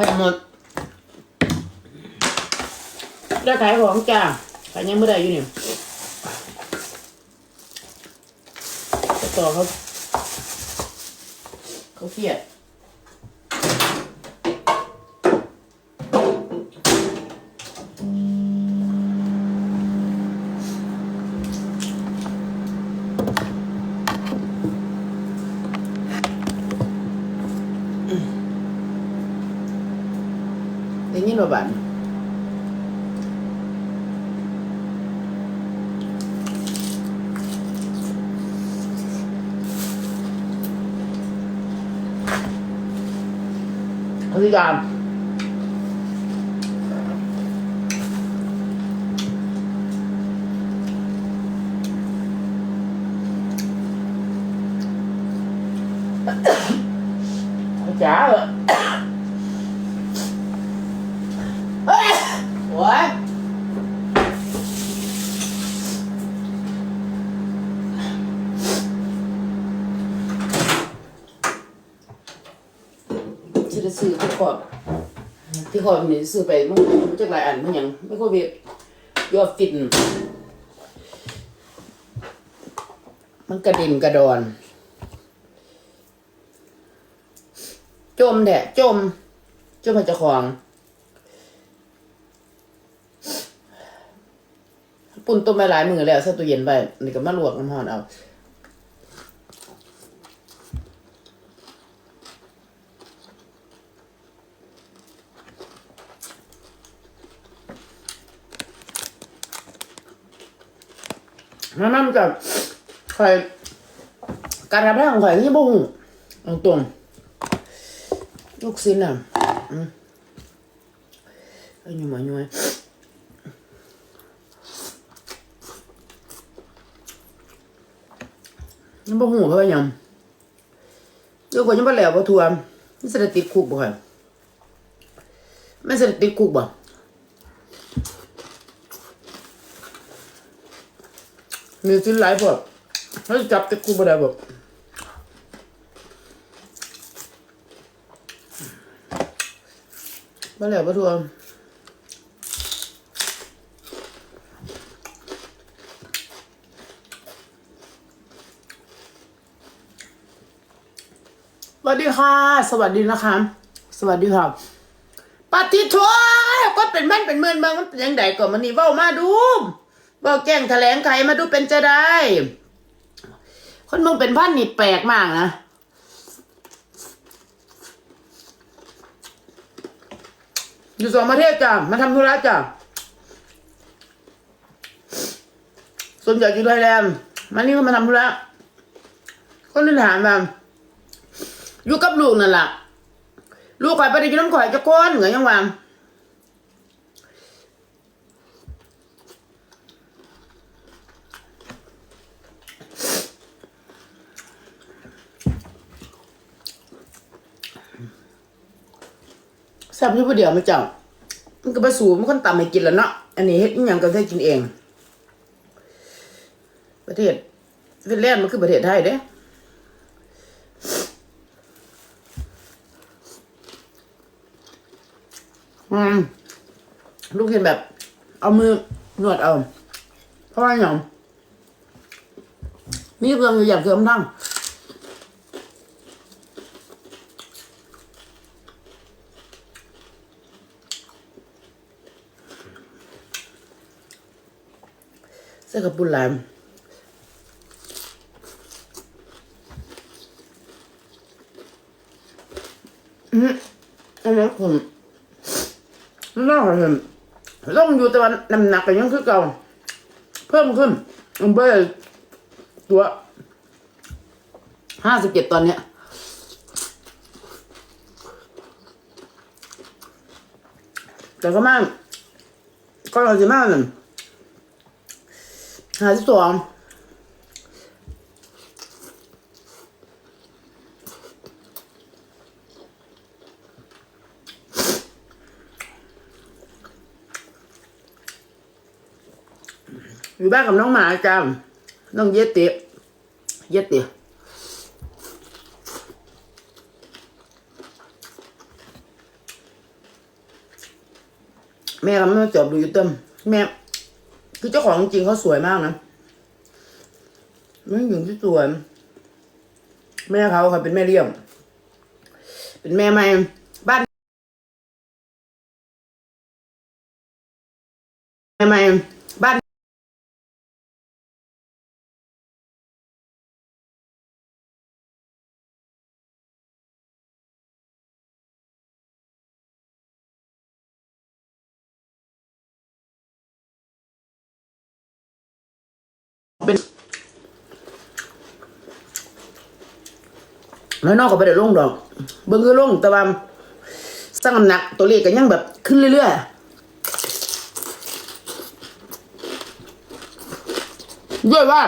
ข่หมดได้ขายของจ้าขายยังไม่ได้อยู่นี่ยต่อเขาเขาเครียดยินว่าบัน พยายามจ๋าเหรอ โอ้ยจะได้ซื้อที่ขอบ ที่อบนี่ซื้อไปมันมันจะหลายอันมันหยังไม่ค่อยเบียยอดฟินมันกระดิ่มกระดอน จมแท้จม จมมาเจะของปุ่นต้มไปหลายมือแล้วใส่ตู้เย็นไปนี่ก็มาลวกน้ำร้อนเอา น้ำมันกับข่อยการทำแรกของข่อยที่บ่หูเอาตรงลูกชิ้นอะอืมอาอยู่มาอยู่ไหมยังบ่หูเพราะว่าหยังเดี๋ยวก่อนยังบ่แล้วบ่ทัวมันสิได้ติดคุกบ่ค่ะมันสิได้ติดคุกบ่ มีสินหลายพวกเขาจะจับติดคุกบ่ได้บ่บ่แล้วบ่ทัวสวัสดีค่ะ สวัสดีนะคะ สวัสดีครับปฏิโทก็เป็นบ้านเป็นเมืองเมืองมันเป็นยังไงก่อนมันนี่เว้ามาดู เว้าแจ้งแถลงไขมาดูเป็นจะได้ คนมึงเป็นพันนี่แปลกมากนะอยู่สองประเทศจ้ะมาทำธุระจ้ะส่วนใหญ่อยู่ไทยแลนด์มานี่ก็มาทำธุระคนที่ถามมาอยู่กับลูกนั่นแหละลูกข่อยไปได้กินน้ำข่อยจะก้นเหงยยังวาง แซ่บอยู่ผู้เดียวมาจังมันก็ไปสูมันคนต่ำให้กินแล้วเนาะอันนี้เฮ็ดอหยังก็ได้กินเอง ประเทศฟินแลนด์มันคือประเทศไทยเด้อืมลูกเห็นแบบ เอามือนวดเอาเพราะว่าอย่างมีเพื่อนอยู่อย่างเพื่อนทั้ง สื้อกับปุ่นหลมอืมอันนั้นผมน่าเห็นลงอยู่แต่ว่าน้ำหนักก็ยังคือเก่า เพิ่มขึ้นเบอร์ตัวห้าสิบเจ็ดตอนเนี้ยแต่ก็มากก็เราจะมากหนึ่ง หาสิบสองอยู่บ้านกับน้องหมาจำน้องเยติเยติแม่ก็ไม่จอบดูยูเติมแม่ คือเจ้าของจริงเขาสวยมากนะแม่หญิงที่สวย แม่เขาค่ะเป็นแม่เลี้ยง เป็นแม่ใหม่บ้านแม่ใหม่บ้าน แล้วนอกก็ไปได้ลงดอก เบิ่งคือลงแต่ว่าสร้างน้ำหนักตัวเลขก็ยังแบบขึ้นเรื่อยๆด้วยว่า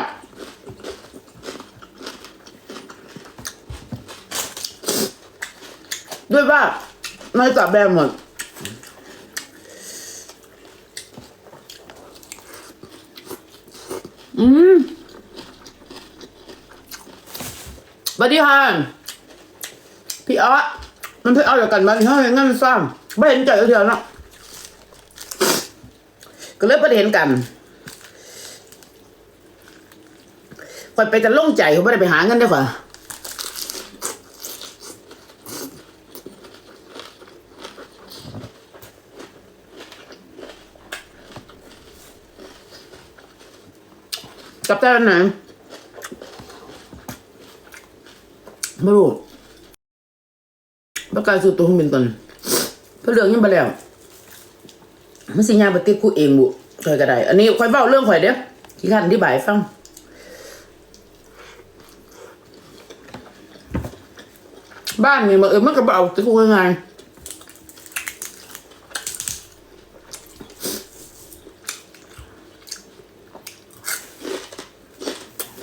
ด้วยว่าในจับแบรนด์หมดอืมสวัสดีค่ะ พี่อ๊อมันเพิ่งเอาจากกันมาที่ห้องงั้นซ้ำไม่เห็นใจเทียวเนาะก็เลยประเด็นกันคอยไปกันล่งใจเขาไม่ได้ไปหาเงินได้ป่ะกับได้ไหนไม่รู้ ประกาศสู่ตัวของเป็นตนเพราะเรื่องยังไปแล้วมันสิยาปติดกูเองบุคอยก็ได้ อันนี้คอยเบ้าเรื่องข่อยเด้อที่ข้านอธิบายให้ฟังบ้านนี่มาเออมันก็เบเอาติดกูง่ายๆ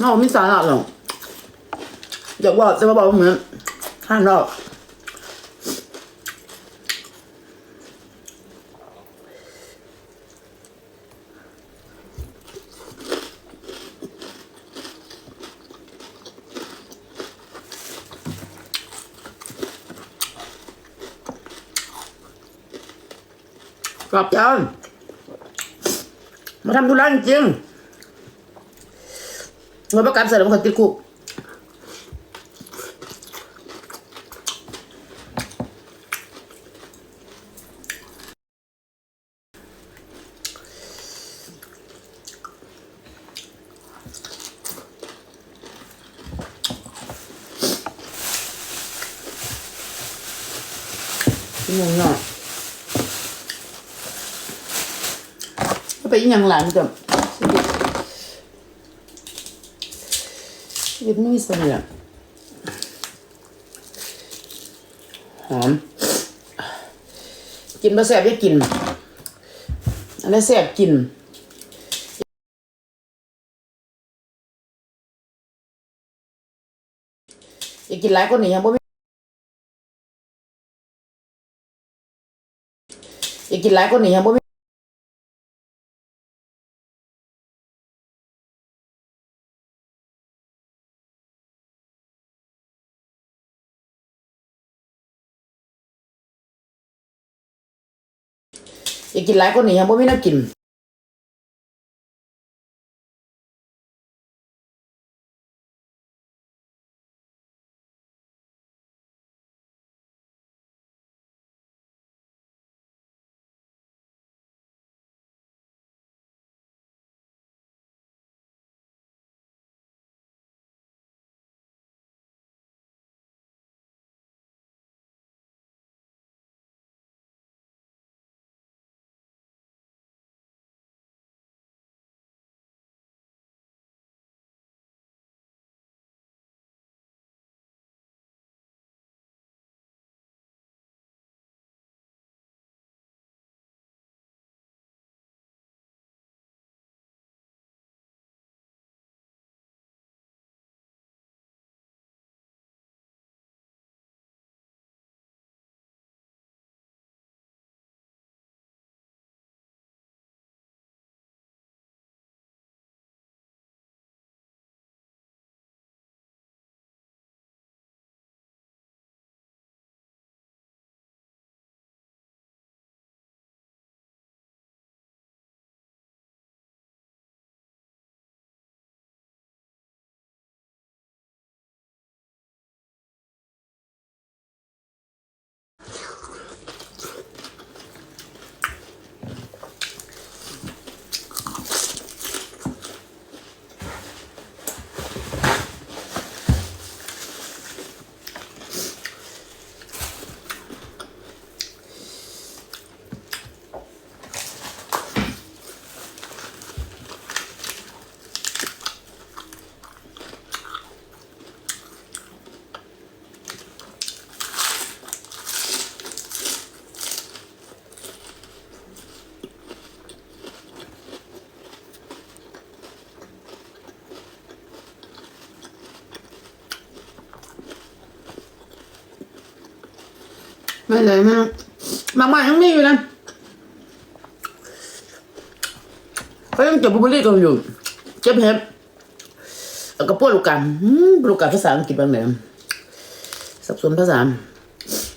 นอกไม่สาระหรอกอยากบอกจะมาบอกเหมือนข้างนอก กลับจันมาทำธุระจริงๆเงินประกันเสร็จแล้วมันก็ติดคุกชั่วโมงหน่อยไปอีกอ ย่างหลังกับชีวิตชีวิตไม่มีเสน่ห์หอม กินบะแสบได้กิน อันนี้แสบกินอยากกินหลายคนนี่ยังบ่มีอยากกินหลายคนนี่ยังบ่มี อยากกินหลายคนนี่ยังบ่มีแน้กิน ไม่เลยนะบางบ้านยังมีอยู่นะเขายังเก็บบุบลี่กันอยู่เก็บเห็บแล้วก็พวกลูกกันอืมลูกกันภาษาอังกฤษบางเนี่ยสับสนภาษา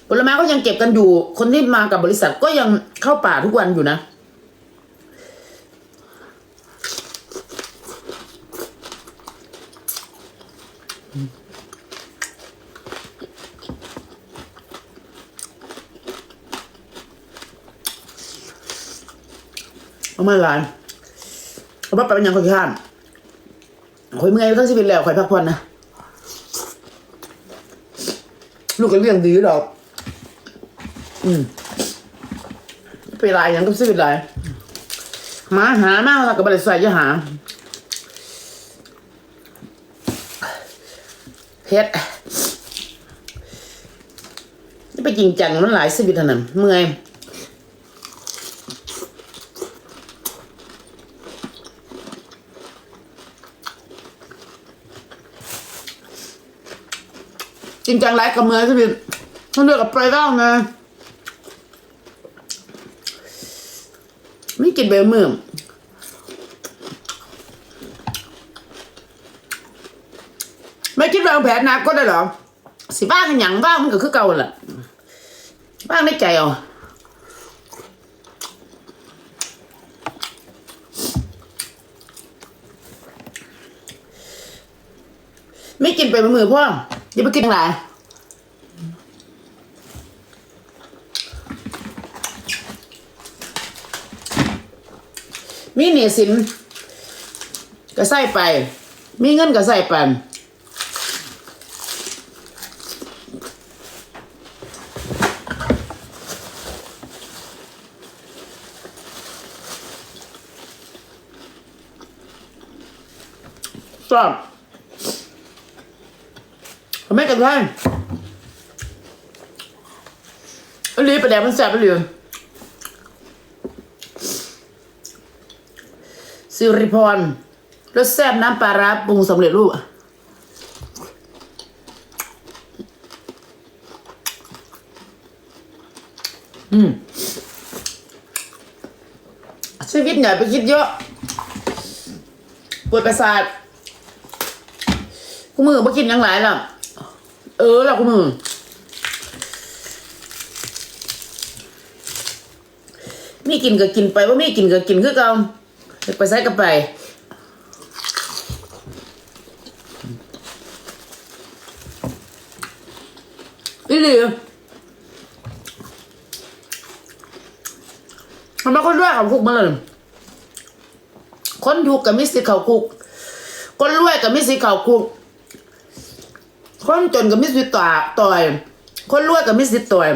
ผลไม้ก็ยังเก็บกันอยู่ คนที่มากับบริษัทก็ยังเข้าป่าทุกวันอยู่นะ เอามาหลานเอาไปเป็นยังคนข้านข่อยเมื่อยทั้งชีวิตแล้วข่อยพักผ่อนนะลูกก็เลี้ยงดีดอก อืมไปหลายอย่างก็ชีวิตหลายมาหามากแล้วก็บริษัทจะหาเฮ็ดนี่ไปจริงจังมันหลายชีวิตเท่านั้นเมื่อย ริงจังไรกับเมืองสิพี่ต้องเลือกกับไปได้ไงไม่กินเบลมือไม่คิดวางแผนนาก็ได้หรอ สิบ้างกันหยังบ้างมันก็คือเก่าแหละบ้างในใจเอาไม่กินไปมือพ่อ อย่าไปกินหลายมีหนี้สินก็ใส่ไป มีเงินก็ใส่ไปชอบ ไม่กันได้อันนี้ประเดี๋ยวมันแสบไปเลยสิริพรรสแซ่บน้ำปลาร้าปรุงสำเร็จรูปอืมชีวิตเนี่ยไปคิดเยอะปวดประสาทกูมือบ่กินยังหลายล้ว เออแล้วกูมือมีกินก็กินไปว่ามีกินก็กินคือเก่าไปใส่ก็ไปอีหลีมันเป็นคนด้วยเของคุกมาเลยคนอยู่กับมิสซิเขาคุก คนรวยกับมิสซิเขาคุก คนจนกับมิสซิต่อต่อย คนรวยกับมิสซิต่อย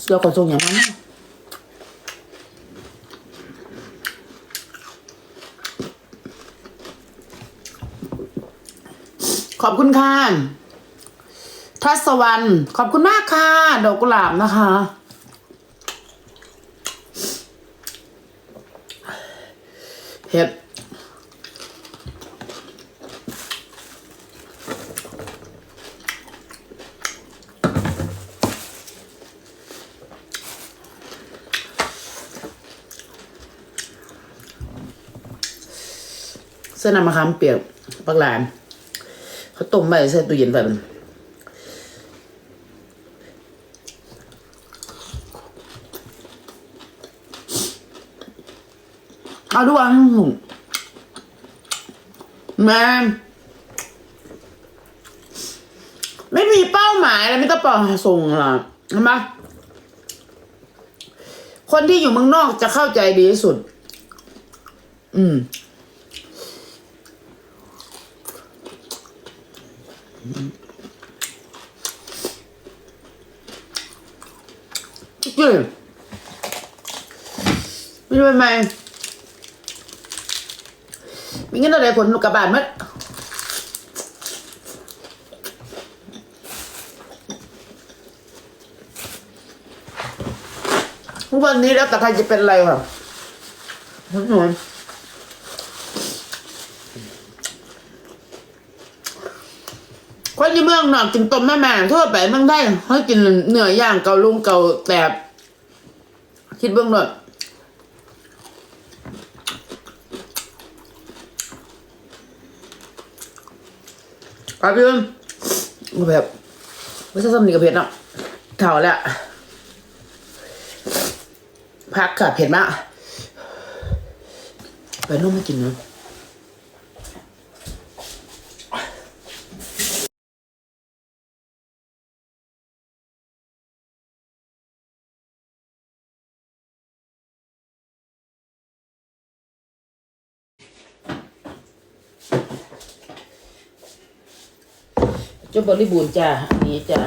เสื้อขนส่งอย่างนั้นขอบคุณค่ะทัศวรรณขอบคุณมากค่ะ ดอกกุหลาบนะคะ เห็ดเส้นน้ำมะขามเปียกปักหลานเขาต้มไว้ใส่ตู้เย็นไปมัน อาดูว่าแม่ไม่มีเป้าหมายอะไรไม่ต้องปล่อยส่งหรอกใช่ไหมคนที่อยู่เมืองนอกจะเข้าใจดีที่สุด อืมจริงไม่รู้ทำไม มีเงินอะไรคนลูกกระบาดมัดวันนี้แล้วแต่ใครจะเป็นอะไรวะหนุ่มคนที่เมืองนอกกินต้มแม่แม่ทั่วไปเมืองได้เขากินเนื้อย่างเกาลุงเกาแตบคิดเบื้องหลัง ยครับพี่แบบไม่ใช่สำนีกับเผ็ดเนาะเท่าแล้วพักค่ะเผ็ดมาก ไปนุ่มมากินเนาะ จ้าบริบูรณ์จ้าอันนี้จ้า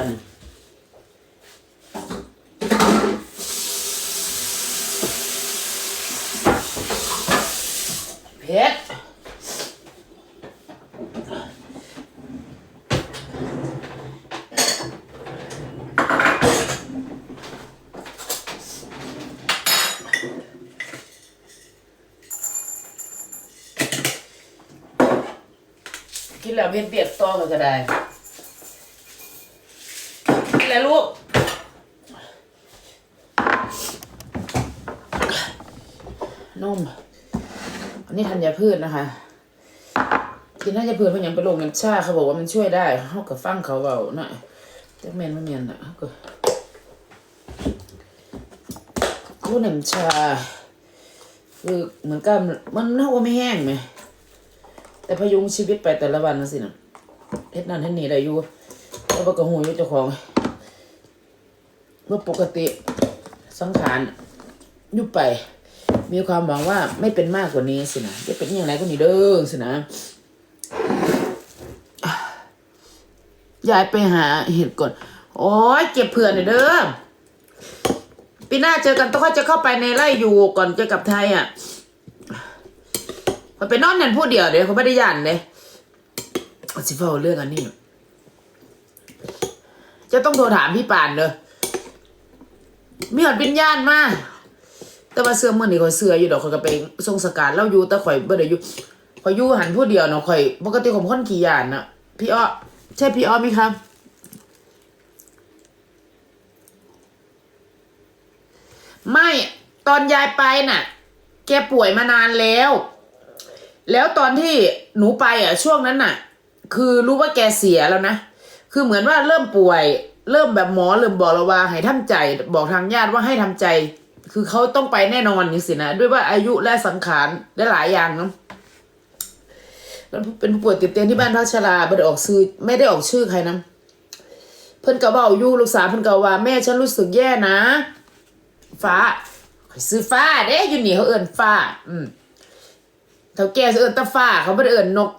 เผ็ดกินแล้วเผ็ดเปียกต่อก็ได้ กินแล้วลูก นุ่ม อั นนี้ธัญพืชนะคะกินธัญพืชมันยังไปลงน้ำชาเขาบอกว่ามันช่วยได้เขากับฟังเขาเบาหน่อยแต่เมนไม่เมนนะเขาก็รู้น้ำชาคือเหมือนกับมันน่าว่าไม่แห้งไหมแต่พยุงชีวิตไปแต่ละวันนะสินะเฮ็ดนั่นเฮ็ดนี่ได้อยู่แล้วก็หูอยู่เจ้าของเมื่อปกติสังขารยุบไป มีความหวังว่าไม่เป็นมากกว่านี้สินะจะเป็นอย่างไรก็นี่เด้อสินะยายไปหาเห็ดก่อน โอ้ยเก็บเผื่อหน่อยเด้อปีหน้าเจอกันต้องค่อยจะเข้าไปในไร่อยู่ก่อนจะกลับไทยอะมันไปนอนนั่นพูดเดียวเดี๋ยวเขาไม่ได้ยันเลยอสิเฝ้าเรื่องอันนี้ จะต้องโทรถามพี่ปานเลยมีหอดวิญญาณมา แต่ว่าเสื้อมื่อนี่ข่อยเสื้ออยู่ดอกข่อยก็ไปทรงสการเล่าอยู่แต่ข่อยบ่ได้อยู่ข่อยอยู่หันผู้เดียวเนาะข่อยปกติผมค่อนขี้ยานนะพี่อ้อใช่พี่อ้อไหมครับไม่ตอนยายไปน่ะ แกป่วยมานานแล้ว แล้วตอนที่หนูไปอะ ช่วงนั้นน่ะ คือรู้ว่าแกเสียแล้วนะ คือเหมือนว่าเริ่มป่วย เริ่มแบบหมอเริ่มบอกเราว่า ให้ทำใจ บอกทางญาติว่าให้ทำใจ คือเขาต้องไปแน่นอนนี่สินะด้วยว่าอายุและสังขารได้หลายอย่างเนาะแล้วเป็นผู้ป่วยติดเตียงที่บ้านพักชราไม่ได้ออกชื่อไม่ได้ออกชื่อใครนะเพิ่นก็บอกอยู่ลูกสาวเพิ่นก็ว่าแม่ฉันรู้สึกแย่นะ ฟ้าซื้อฟ้าเด้อยู่นี่เขาเอิ้นฟ้า อืมเท่าแก่เอิ้นตาฟ้า เขาไม่ได้เอิ้นนก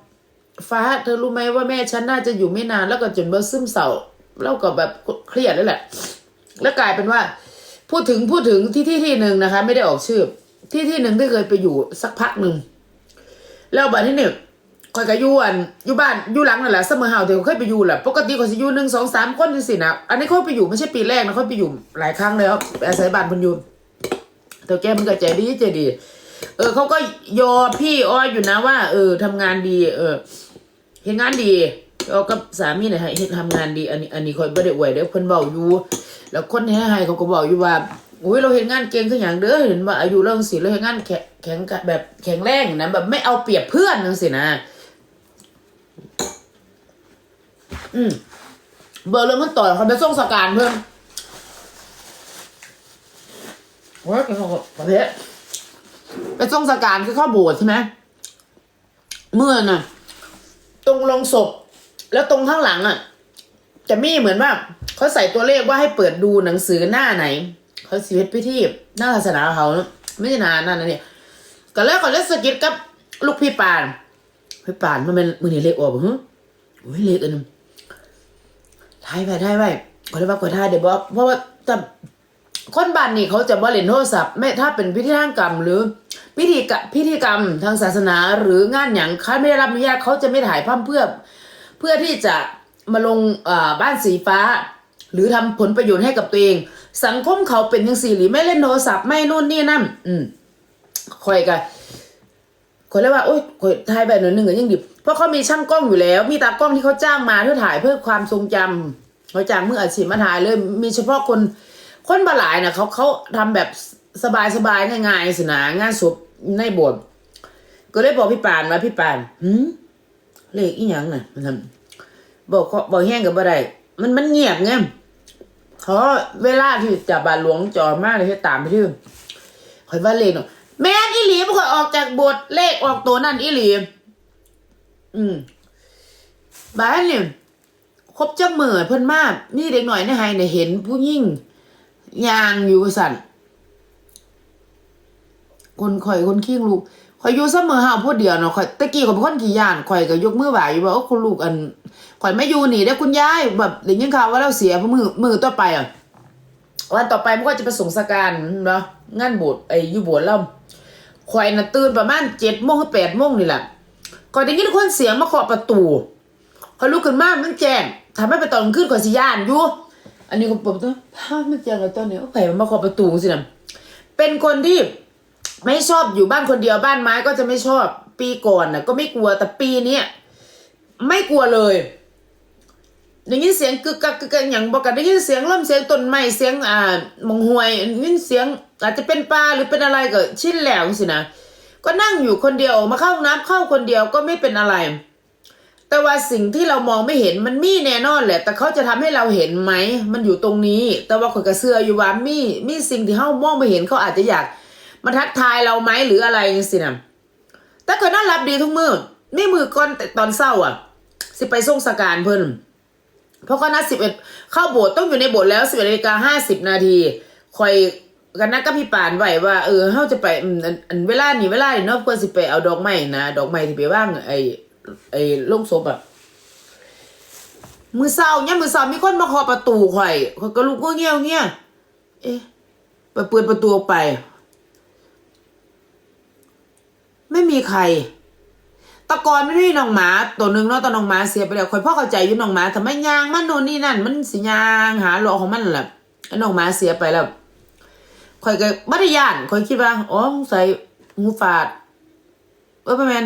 ฟ้า เธอรู้ไหมว่าแม่ฉันน่าจะอยู่ไม่นานแล้วก็จนเบอซึมเศร้าแล้วก็แบบเครียดแล้วแหละ แล้วกลายเป็นว่า พูดถึงพูดถึงที่ที่ที่หนึ่งนะคะ ไม่ได้ออกชื่อ ที่ที่หนึ่งที่เคยไปอยู่สักพักหนึ่งแล้วบัดที่หนึ่งคอยกับยูอันอยู่บ้านอยู่หลังนั่นแหละเสมอเฮาที่เขาเคยไปอยู่แหละปกติเขาจะอยู่หนึ่งสองสามคนจังสินะอันนี้เขาไปอยู่ไม่ใช่ปีแรกนะเขาไปอยู่หลายครั้งแล้วอาศัยบ้านเพนอยู่แต่แกมันก็ใจดีใจดี เออเขาก็ยอพี่อ้อยอยู่นะว่า เออทำงานดี เออเห็นงานดี เรากับสามีเนี่ยเห็นทำงานดี อันนี้อันนี้คอยบ่ได้อวยเด้อเพิ่นเว้าอยู่ แล้วคนที่ให้เขาก็บอกอยู่ว่าอุ้ยเราเห็นงานเก่งขึ้นอย่างเด้อเห็นว่าอายุเรื่องสิเราเห็นงานแข็งแข็งแบบแข็งแรงนะแบบไม่เอาเปรียบเพื่อนนึงสินะ อืมเบอร์เริ่มมันต่อเขาไปส่งสการเพิ่มว่าเป็นของประเภทไปส่งสการคือเข้าโบสถ์ใช่ไหมเมื่อน่ะ ตรงลงศพ แล้วตรงข้างหลังอะจะมีเหมือนว่าเขาใส่ตัวเลขว่าให้เปิดดูหนังสือหน้าไหนเขาสิเวทพิธีหน้าศาสนาเขาไม่ใช่นานนั่นนะเนี่ยก็แล้วก็เล่นสกิดกับลูกพี่ปานพี่ปานมันเป็นมือนี่เลขออกบ่ฮึโอ้ยเลขอันนึงทายไปทายไปขอได้ว่าขอทายเดี๋ยวบอกเพราะว่าแต่คนบ้านนี่เขาจะบ่เล่นโทรศัพท์ไม่ถ้าเป็นพิธีทางกรรมหรือพิธีกพิธีกรรมทางศาสนาหรืองานอย่างเขาไม่ได้รับอนุญาตเขาจะไม่ถ่ายภาพเพื่อ เพื่อที่จะมาลงาบ้านสีฟ้า หรือทำผลประโยชน์ให้กับตัวเอง สังคมเขาเป็นยังสี่หรือไม่เล่นโทรศัพท์ไม่นู่นนี่นั่นอืมคอยกันคนเลยกว่าโอ๊ยคนถ่ายแบบหนึ่งหนึ่งก็ยังดิบเพราะเขามีช่างกล้องอยู่แล้ว มีตากล้องที่เขาจ้างมาเพื่อถ่ายเพื่อความทรงจำเขาจ้างมืออาชีพมาถ่ายเลย มีเฉพาะคนคนบาหลายนะเขาเขาทำแบบสบายสบายๆง่ายๆสินะงานศพในโบสถ์ก็เลยบอกพี่ปานว่าพี่ปานหืม เลขอีหยังน่ะมันบอกเขาบอกแห้งกับบ่ได้มันมันเงียบไงเขาเวลาที่จับบาทหลวงจอมากเลยให้ตามไปที่คอยว่าเลขเนาะแม่นอีหลีมันคอยออกจากบทเลขออกตัวนั่นอีหลีอืมบ้านเนี่ยครบจักเหมือเพิ่นมากนี่เด็กหน่อยในไฮเนี่ยเห็นผู้ยิ่งยางอยู่สั่นคนข่อยคนขี้ลูก ข่อยอยู่เสมอห้าวพูดเดียวเนาะข่อยตะกี้ข่อยเป็นคนขี้ย่านข่อยก็ยกมือไหวอยู่ว่าโอ้คุณลูกอันข่อยไม่อยู่นี่ได้คุณยายแบบได้ยินข่าวว่าเราเสียเพราะมือมือต่อไปอะวันต่อไปมันก็จะไปส่งสการเนาะงานโบสถ์ไอ้อยู่บสถ์เราข่อยน่ะตื่นประมาณเจ็ดโมงหรือแปดโมงนี่แหละข่อยได้ยินคนเสียงมาเคาะประตูข่อยลุกขึ้นมามันแจ้งทำให้ไปตอนกลางคืนข่อยสิย่านอยู่อันนี้ก็เปิดประตูภาพมันเจอกับตอนนี้โอ้ไข่มันมาเคาะประตูสินะเป็นคนที่ ไม่ชอบอยู่บ้านคนเดียวบ้านไม้ก็จะไม่ชอบปีก่อนน่ะก็ไม่กลัวแต่ปีเนี้ยไม่กลัวเลยได้ยินเสียงกึกกักกึกกักอย่างบอกกันได้ยินเสียงเริ่มเสียงต้นไม้เสียงอ่ามงหวยได้ยินเสียงอาจจะเป็นปลาหรือเป็นอะไรก็ชินแล้วสินะก็นั่งอยู่คนเดียวมาเข้าห้องน้ำเข้าคนเดียวก็ไม่เป็นอะไร แต่ว่าสิ่งที่เรามองไม่เห็นมันมีแน่นอนแหละ แต่เขาจะทำให้เราเห็นไหมมันอยู่ตรงนี้ แต่ว่าคนกระเสืออยู่ว่ามีมีสิ่งที่เขามองไม่เห็นเขาอาจจะอยาก มาทักทายเราไหมหรืออะไรสินะแต่ก็น่ารับดีทุกมือนี่มือก่อนตอนเศร้าอะ สิไปส่งสการเพิ่นเพราะก็นัดสิบเอ็ดเข้าโบสถ์ต้องอยู่ในโบสถ์แล้วสิบเอ็ดนาฬิกาห้าสิบนาทีคอยกันนัดกับพี่ปานไหวว่าเออเขาจะไปอันเวลานี่เวลานี่เนาะเพื่อสิไปเอาดอกไม้นะดอกไม้ที่ไปว่างไอ้ไอ้ลงศพอะมือเศร้าเนี่ยมือเศร้ามีคนมาเคาะประตูข่อยข่อยก็ลุกเงี้ยวเงี้ยเอ๊ะไปเปิดประตูออกไป ไมีใคร ตะกอนไม่ได้น้องหมา ตัวหนึ่งเนาะตอนน้องหมาเสียไปแล้วคอยพ่อเข้าใจอยู่น้องหมาทำไมยางมันโน่นนี่นั่น มันสิยางหาหลอของมันแหละไอ้น้องหมาเสียไปแล้วคอยก็ไม่ได้ย่านคอยคิดว่าอ๋อใส่หูฝาดเออประมาณ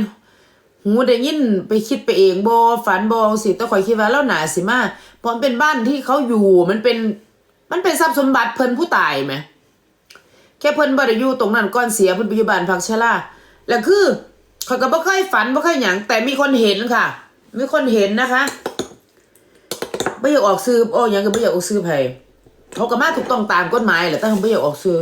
หูได้ยินไปคิดไปเองบอฝันบอสิแต่คอยคิดว่าแล้วหนาสิมาเพราะมันเป็นบ้านที่เขาอยู่มันเป็น มันเป็นทรัพย์สมบัติเพิ่นผู้ตายไหมแค่เพิ่นบ่ได้อยู่ตรงนั้นก่อนเสียเพิ่นไปอยู่บ้านพักชรา แล้วคือเขาก็บ่เคยฝันบ่เคยหยังแต่มีคนเห็นค่ะ มีคนเห็นนะคะบ่อยากออกซื้อโอ้ยังก็บ่อยากออกซื้อไผเขาก็มาถูกต้องตามกฎหมายแหละแต่เขาบ่อยากออกซื้อ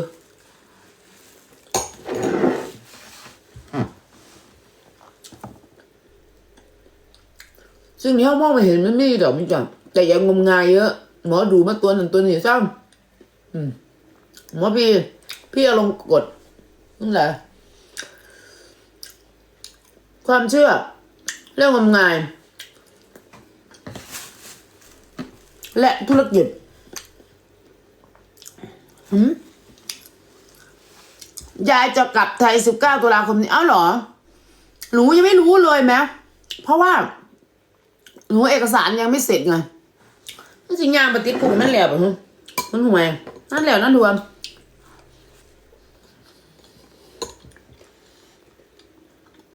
ซึ่งที่เขามองไม่เห็นมันไม่มีดอกมันจังแต่อย่างงมงายเยอะ หมอดูมาตัวหนั้นตัวนี้ซ้ำหมอพี่พี่อาลงกดนั่นแหละ ความเชื่อ เรื่องงมงาย และธุรกิจยายจะกลับไทย19ตุลาคมนี้ เอ้าเหรอ หนูยังไม่รู้เลยไหมเพราะว่า หนูเอกสารยังไม่เสร็จไงนั่นสิงงานปฏิกุลนั่นแหละปะฮะมันห่วยนั่นแหละนั่นรวม